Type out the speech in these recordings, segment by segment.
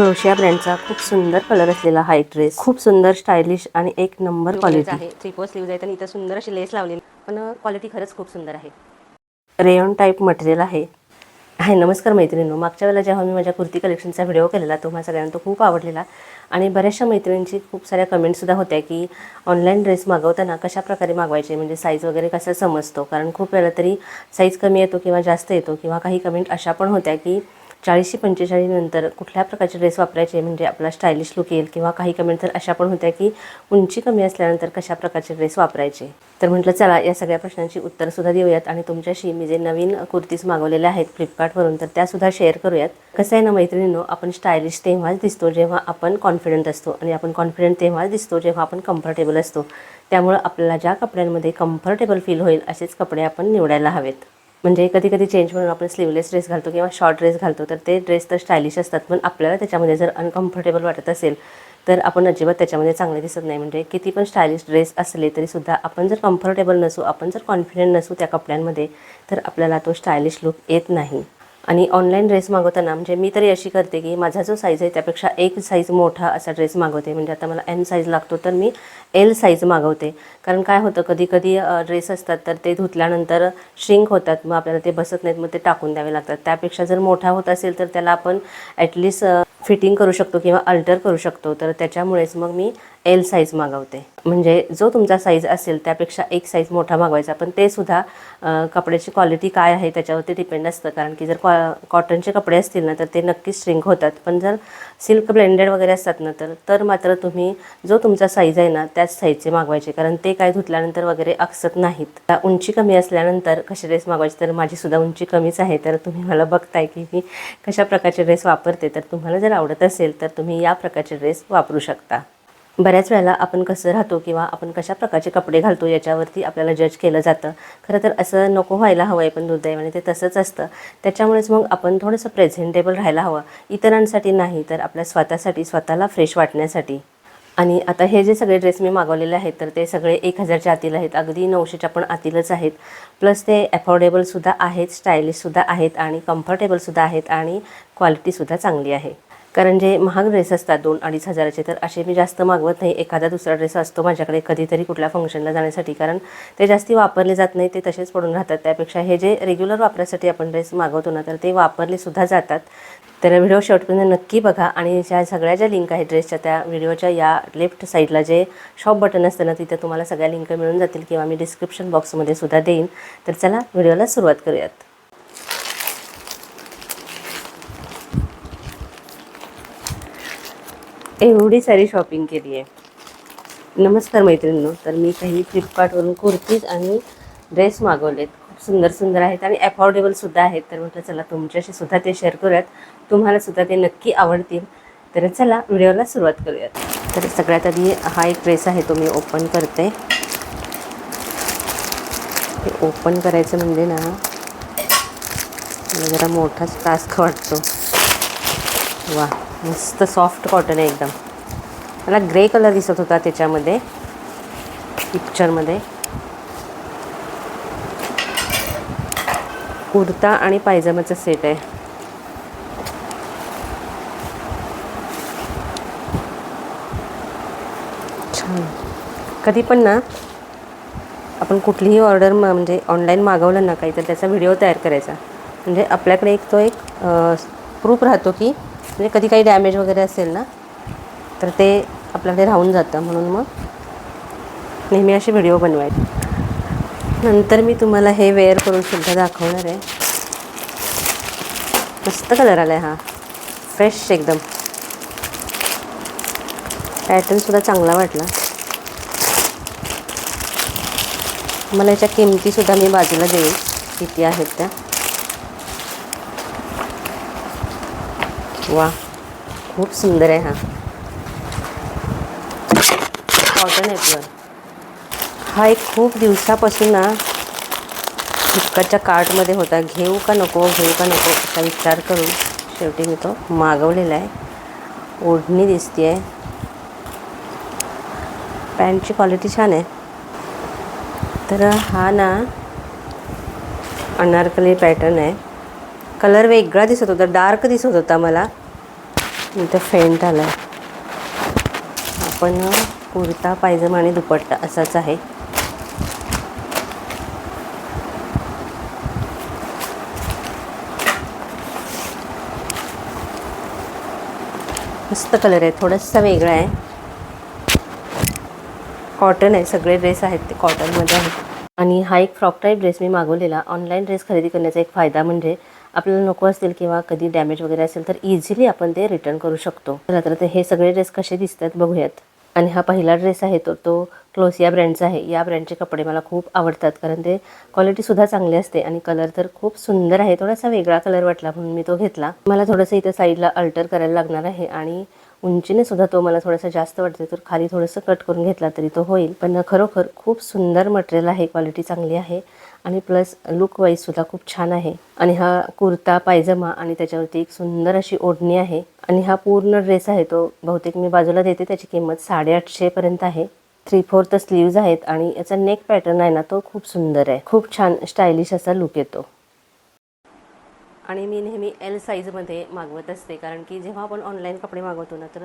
क्रोशिया ब्रँडचा खूप सुंदर कलर असलेला हा एक ड्रेस खूप सुंदर स्टायलिश आणि एक नंबर क्वालिटी आहे थ्री फोर स्लीव्ज आहेत आणि इथं सुंदर अशी लेस लावलेली. पण क्वालिटी खरंच खूप सुंदर आहे. रेयॉन टाईप मटेरियल आहे. हाय नमस्कार मैत्रिणींनो. मागच्या वेळेला जेव्हा मी माझ्या कुर्ती कलेक्शनचा व्हिडिओ केलेला तुम्हाला सगळ्यांना तो खूप आवडलेला. आणि बऱ्याचशा मैत्रिणींची खूप साऱ्या कमेंटसुद्धा होत्या की ऑनलाईन ड्रेस मागवताना कशा प्रकारे मागवायचे? म्हणजे साईज वगैरे कसा समजतो? कारण खूप वेळा तरी साईज कमी येतो किंवा जास्त येतो किंवा काही कमेंट अशा पण होत्या की चाळीसशे पंचेचाळीस नंतर कुठल्या प्रकारचे ड्रेस वापरायचे म्हणजे आपला स्टायलिश लुक येईल किंवा काही कमेंट तर अशा पण होत्या की उंची कमी असल्यानंतर कशा प्रकारचे ड्रेस वापरायचे. तर म्हटलं चला या सगळ्या प्रश्नांची उत्तरंसुद्धा देऊयात आणि तुमच्याशी मी जे नवीन कुर्तीज मागवलेल्या आहेत फ्लिपकार्टवरून तर त्यासुद्धा शेअर करूयात. कसं आहे ना मैत्रिणींनो आपण स्टायलिश तेव्हाच दिसतो जेव्हा आपण कॉन्फिडंट असतो आणि आपण कॉन्फिडंट तेव्हाच दिसतो जेव्हा आपण कम्फर्टेबल असतो. त्यामुळं आपल्याला ज्या कपड्यांमध्ये कम्फर्टेबल फील होईल असेच कपडे आपण निवडायला हवेत. म्हणजे कधी कधी चेंज म्हणून आपण स्लीवलेस ड्रेस घालतो किंवा शॉर्ट ड्रेस घालतो तर ते ड्रेस तर स्टायलिश असतात पण आपल्याला त्याच्यामध्ये जर अनकम्फर्टेबल वाटत असेल तर आपण अजिबात त्याच्यामध्ये चांगले दिसत नाही. म्हणजे किती पण स्टायलिश ड्रेस असले तरीसुद्धा आपण जर कम्फर्टेबल नसू आपण जर कॉन्फिडंट नसू त्या कपड्यांमध्ये तर आपल्याला तो स्टायलिश लुक येत नाही. आणि ऑनलाईन ड्रेस मागवताना म्हणजे मी तरी अशी करते की माझा जो साईज आहे त्यापेक्षा एक साईज मोठा असा ड्रेस मागवते. म्हणजे आता मला एम साईज लागतो तर मी एल साईज मागवते. कारण काय होतं कधी कधी ड्रेस असतात तर ते धुतल्यानंतर श्रिंक होतात. मग आपल्याला ते बसत नाहीत मग ते टाकून द्यावे लागतात. त्यापेक्षा जर मोठा होत असेल तर त्याला आपण ॲटलिस्ट फिटिंग करू शकतो किंवा अल्टर करू शकतो. तर त्याच्यामुळेच मग मी एल साईज मागवते. म्हणजे जो तुमचा साईज असेल त्यापेक्षा एक साईज मोठा मागवायचा. पण ते सुद्धा कपड्याची क्वालिटी काय आहे त्याच्यावरती डिपेंड असतं. कारण की जर कॉ कॉटनचे कपडे असतील ना तर ते नक्कीच श्रिंक होतात. पण जर सिल्क ब्लेंडेड वगैरे असतात ना तर तर मात्र तुम्ही जो तुमचा साईज आहे ना त्याच साईजचे मागवायचे. कारण ते काय धुतल्यानंतर वगैरे आकसत नाहीत. उंची कमी असल्यानंतर कसे ड्रेस मागवायचे? तर माझीसुद्धा उंची कमीच आहे. तर तुम्ही मला बघताय की मी कशा प्रकारचे ड्रेस वापरते. तर तुम्हाला जर आवडत असेल तर तुम्ही या प्रकारचे ड्रेस वापरू शकता. बऱ्याच वेळेला आपण कसं राहतो किंवा आपण कशा प्रकारचे कपडे घालतो याच्यावरती आपल्याला जज केलं जातं. खरं तर असं नको व्हायला हवं आहे पण दुर्दैवाने ते तसंच असतं. त्याच्यामुळेच मग आपण थोडंसं प्रेझेंटेबल राहायला हवं. इतरांसाठी नाही तर आपल्या स्वतःसाठी स्वतःला फ्रेश वाटण्यासाठी. आणि आता हे जे सगळे ड्रेस मी मागवलेले आहेत तर ते सगळे एक हजारच्या आतील आहेत. अगदी नऊशेच्या पण आतीलच आहेत. प्लस ते अफोर्डेबलसुद्धा आहेत स्टायलिशसुद्धा आहेत आणि कम्फर्टेबलसुद्धा आहेत आणि क्वालिटीसुद्धा चांगली आहे. कारण जे महाग ड्रेस असतात दोन अडीच हजाराचे तर असे मी जास्त मागवत नाही. एखादा दुसरा ड्रेस असतो माझ्याकडे कधीतरी कुठल्या फंक्शनला जाण्यासाठी कारण ते जास्ती वापरले जात नाही ते तसेच पडून राहतात. त्यापेक्षा हे जे रेग्युलर वापरासाठी आपण ड्रेस मागवतो ना तर ते वापरले सुद्धा जातात. तर व्हिडिओ शेवटपर्यंत नक्की बघा. आणि ज्या सगळ्या ज्या लिंक आहेत ड्रेसच्या त्या व्हिडिओच्या या लेफ्ट साईडला जे शॉप बटन असतं ना तिथं तुम्हाला सगळ्या लिंक मिळून जातील किंवा मी डिस्क्रिप्शन बॉक्समध्ये सुद्धा देईन. तर चला व्हिडिओला सुरुवात करूयात. एवढी सारी शॉपिंग केली आहे. नमस्कार मैत्रिणींनो तर मी काही फ्लिपकार्टवरून कुर्तीज आणि ड्रेस मागवलेत. खूप सुंदर सुंदर आहेत आणि अफोर्डेबलसुद्धा आहेत. तर म्हटलं चला तुमच्याशी सुद्धा ते शेअर करूयात. तुम्हालासुद्धा ते नक्की आवडतील. तर चला व्हिडिओला सुरुवात करूयात. तर सगळ्यात आधी हा एक ड्रेस आहे तो मी ओपन करते. ते ओपन करायचं म्हणजे ना मला जरा मोठाच टास्क वाटतो. वा मस्त सॉफ्ट कॉटन आहे एकदम. मला ग्रे कलर दिसत होता त्याच्यामध्ये पिक्चरमध्ये कुर्ता आणि पायजमाचा सेट आहे. छान. कधी पण ना आपण कुठलीही ऑर्डर म म्हणजे ऑनलाईन मागवलं ना काही तर त्याचा व्हिडिओ तयार करायचा. म्हणजे आपल्याकडे एक तो एक प्रूफ राहतो की म्हणजे कधी काही डॅमेज वगैरे असेल ना तर ते आपल्याकडे राहून जातं. म्हणून मग नेहमी असे व्हिडिओ बनवायचे. नंतर मी तुम्हाला हे वेअर करून सुद्धा दाखवणार आहे. मस्त कलर आला आहे हा. फ्रेश एकदम. पॅटर्नसुद्धा चांगला वाटला. मला याच्या किमतीसुद्धा मी बाजूला देईन. किती आहेत त्या. वा खूप सुंदर आहे हा. कॉटन आहे हा एक खूप दिवसापासून ना फ्लिपकार्टच्या कार्टमध्ये होता. घेऊ का नको घेऊ का नको असा विचार करून शेवटी मी तो मागवलेला आहे. ओढणी दिसते आहे पॅन्टची क्वालिटी छान आहे. तर हा ना अनारकली पॅटर्न आहे. कलर वेगळा दिसत होता डार्क दिसत होता मला. इथं फेंट आला आहे आपण कुर्ता पायजमा आणि दुपट्टा असाच आहे. मस्त कलर आहे. थोडासा वेगळा आहे. कॉटन आहे. सगळे ड्रेस आहेत ते कॉटनमध्ये आहेत. आणि हा एक फ्रॉक टाईप ड्रेस मी मागवलेला. ऑनलाईन ड्रेस खरेदी करण्याचा एक फायदा म्हणजे आपल्याला नको असतील किंवा कधी डॅमेज वगैरे असेल तर इझिली आपण ते रिटर्न करू शकतो. चला तर हे सगळे ड्रेस कसे दिसतात बघूयात. आणि हा पहिला ड्रेस आहे तो तो क्लोसिया ब्रँडचा आहे. या ब्रँडचे कपडे मला खूप आवडतात कारण ते क्वालिटीसुद्धा चांगली असते आणि कलर तर खूप सुंदर आहे. थोडासा वेगळा कलर वाटला म्हणून मी तो घेतला. मला थोडंसं इथं साईडला अल्टर करायला लागणार आहे आणि उंचीने सुद्धा तो मला थोडासा जास्त वाटते तर खाली थोडंसं कट करून घेतला तरी तो होईल. पण खरोखर खूप सुंदर मटेरियल आहे क्वालिटी चांगली आहे आणि प्लस लुक वाईज सुद्धा खूप छान आहे. आणि हा कुर्ता पायजमा आणि त्याच्यावरती एक सुंदर अशी ओढणी आहे आणि हा पूर्ण ड्रेस आहे तो. बहुतेक मी बाजूला देते त्याची किंमत साडेआठशेपर्यंत आहे. थ्री फोर्थ स्लीव्ज आहेत आणि याचा नेक पॅटर्न आहे ना तो खूप सुंदर आहे. खूप छान स्टायलिश असा लुक येतो. आणि मी नेहमी एल साईजमध्ये मागवत असते. कारण की जेव्हा आपण ऑनलाईन कपडे मागवतो ना तर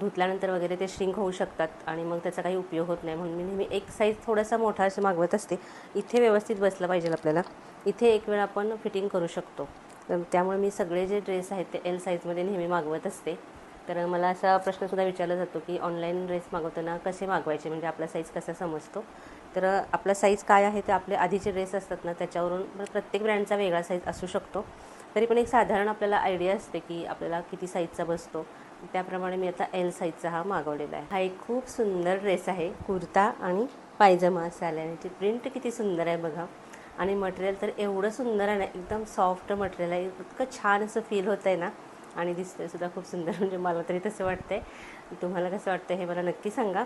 धुतल्यानंतर वगैरे ते श्रिंक होऊ शकतात आणि मग त्याचा काही उपयोग होत नाही. म्हणून मी नेहमी एक साईज थोडासा मोठा असं मागवत असते. इथे व्यवस्थित बसलं पाहिजे आपल्याला. इथे एक वेळ आपण फिटिंग करू शकतो. तर त्यामुळे मी सगळे जे ड्रेस आहेत ते एल साईजमध्ये नेहमी मागवत असते. तर मला असा प्रश्नसुद्धा विचारला जातो की ऑनलाईन ड्रेस मागवताना कसे मागवायचे? म्हणजे आपला साईज कसा समजतो? तर आपला साईज काय आहे ते आपले आधीचे ड्रेस असतात ना त्याच्यावरून प्रत्येक ब्रँडचा वेगळा साईज असू शकतो. तरी पण एक साधारण आपल्याला आयडिया असते की आपल्याला किती साईजचा बसतो. त्याप्रमाणे मी आता एल साईजचा हा मागवलेला आहे. हा एक खूप सुंदर ड्रेस आहे. कुर्ता आणि पायजमा असा आला आणि प्रिंट किती सुंदर आहे बघा. आणि मटेरियल तर एवढं सुंदर आहे ना एकदम सॉफ्ट मटेरियल आहे. इतकं छान असं फील होतं आहे ना. आणि दिसतंय सुद्धा खूप सुंदर. म्हणजे मला तरी तसं वाटतंय. तुम्हाला कसं वाटतं हे मला नक्की सांगा.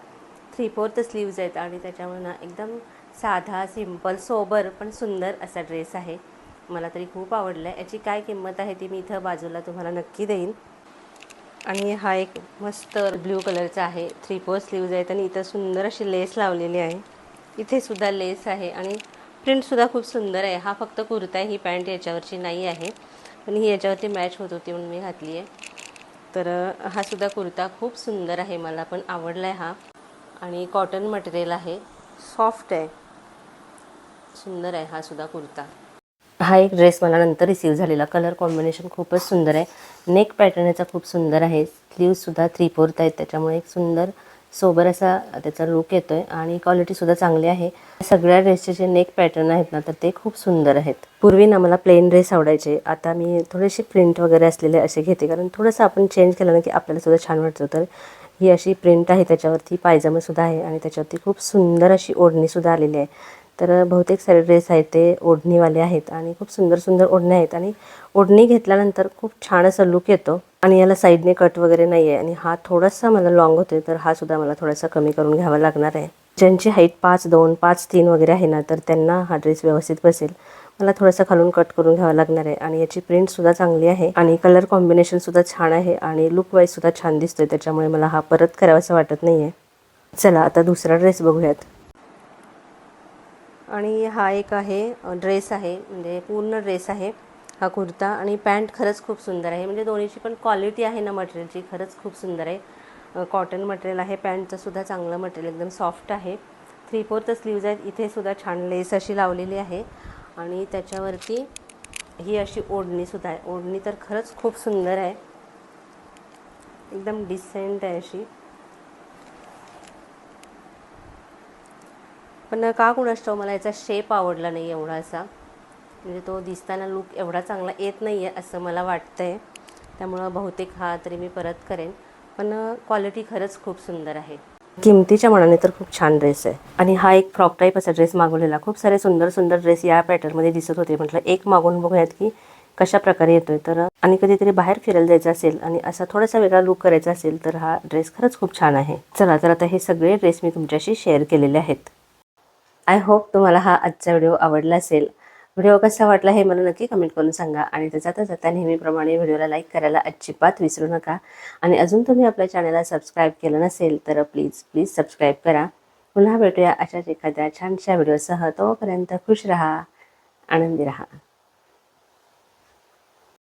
थ्री फोर्थ स्लीव्ज आहेत आणि त्याच्यामुळे ना एकदम साधा सिंपल सोबर पण सुंदर असा ड्रेस आहे. मला तरी खूप आवडला आहे याची काय किंमत आहे ती मी इथं बाजूला तुम्हाला नक्की देईन. आणि हा एक मस्त ब्ल्यू कलरचा आहे. थ्री फोर स्लीव्ज आहेत आणि इथं सुंदर अशी लेस लावलेली आहे. इथे सुद्धा लेस आहे आणि प्रिंटसुद्धा खूप सुंदर आहे. हा फक्त कुर्ता ही पॅन्ट याच्यावरची नाही आहे. पण ही याच्यावरती मॅच होत होती म्हणून मी घातली आहे तर हा सुद्धा कुर्ता खूप सुंदर आहे. मला पण आवडला आहे हा. आणि कॉटन मटेरियल आहे. सॉफ्ट आहे. सुंदर आहे हा सुद्धा कुर्ता. हा एक ड्रेस मला नंतर रिसीव झालेला. कलर कॉम्बिनेशन खूपच सुंदर आहे. नेक पॅटर्न याचा खूप सुंदर आहे. स्लीवसुद्धा थ्री फोर्थ आहेत. त्याच्यामुळे एक सुंदर सोबर असा त्याचा लुक येतो आहे आणि क्वालिटीसुद्धा चांगली आहे. सगळ्या ड्रेसचे जे नेक पॅटर्न आहेत ना तर ते खूप सुंदर आहेत. पूर्वी ना मला प्लेन ड्रेस आवडायचे. आता मी थोडेसे प्रिंट वगैरे असलेले असे घेते. कारण थोडंसं आपण चेंज केलं ना की आपल्याला सुद्धा छान वाटतं. तर ही अशी प्रिंट आहे त्याच्यावरती पायजमासुद्धा आहे आणि त्याच्यावरती खूप सुंदर अशी ओढणीसुद्धा आलेली आहे. तर बहुतेक सारे ड्रेस आहेत ते ओढणीवाले आहेत आणि खूप सुंदर सुंदर ओढणे आहेत आणि ओढणी घेतल्यानंतर खूप छान असा लुक येतो आणि याला साईडने कट वगैरे नाही आहे आणि हा थोडासा मला लॉंग होतोय तर हा सुद्धा मला थोडासा कमी करून घ्यावा लागणार आहे. ज्यांची हाईट पाच दोन पाच तीन वगैरे आहे ना तर त्यांना हा ड्रेस व्यवस्थित बसेल. मला थोडासा खालून कट करून घ्यावा लागणार आहे. आणि याची प्रिंटसुद्धा चांगली आहे. आणि कलर कॉम्बिनेशनसुद्धा छान आहे. आणि लुक वाईजसुद्धा छान दिसतोय. त्याच्यामुळे मला हा परत करावासा वाटत नाही आहे चला आता दुसरा ड्रेस बघूयात. आणि हा एक आहे ड्रेस आहे. म्हणजे पूर्ण ड्रेस आहे हा कुर्ता. आणि पॅन्ट खरंच खूप सुंदर आहे. म्हणजे दोन्हीची पण क्वालिटी आहे ना मटेरियलची खरंच खूप सुंदर आहे. कॉटन मटेरियल आहे. पॅन्टचंसुद्धा चांगलं मटेरियल एकदम सॉफ्ट आहे. थ्री फोर्थ स्लीव्ज आहेत. इथेसुद्धा छान लेस अशी लावलेली आहे. आणि त्याच्यावरती ही अशी ओढणीसुद्धा आहे. ओढणी तर खरंच खूप सुंदर आहे. एकदम डिसेंट आहे अशी. पण का कुणास मला याचा शेप आवडला नाही एवढा असा. म्हणजे तो दिसताना लुक एवढा चांगला येत नाही आहे असं मला वाटतं आहे त्यामुळं बहुतेक हा तरी मी परत करेन. पण क्वालिटी खरंच खूप सुंदर आहे. किमतीच्या मनाने तर खूप छान ड्रेस आहे. आणि हा एक फ्रॉक टाईप असा ड्रेस मागवलेला. खूप सारे सुंदर सुंदर ड्रेस या पॅटर्नमध्ये दिसत होते. म्हटलं एक मागून बघूयात की कशा प्रकारे येतोय. तर आणि कधीतरी बाहेर फिरायला जायचं असेल आणि असा थोडासा वेगळा लुक करायचा असेल तर हा ड्रेस खरंच खूप छान आहे. चला तर आता हे सगळे ड्रेस मी तुमच्याशी शेअर केलेले आहेत. आय होप तुम्हाला हा आजचा व्हिडिओ आवडला असेल. व्हिडिओ कसा वाटला हे मला नक्की कमेंट करून सांगा. आणि तर जाता जाता नेहमीप्रमाणे व्हिडिओला लाईक करायला अजिबात विसरू नका. आणि अजून तुम्ही आपल्या चॅनलला सबस्क्राईब केलं नसेल तर प्लीज प्लीज सबस्क्राईब करा. पुन्हा भेटूया अशाच एखाद्या छानशा व्हिडिओसह. तोपर्यंत खुश राहा आनंदी राहा.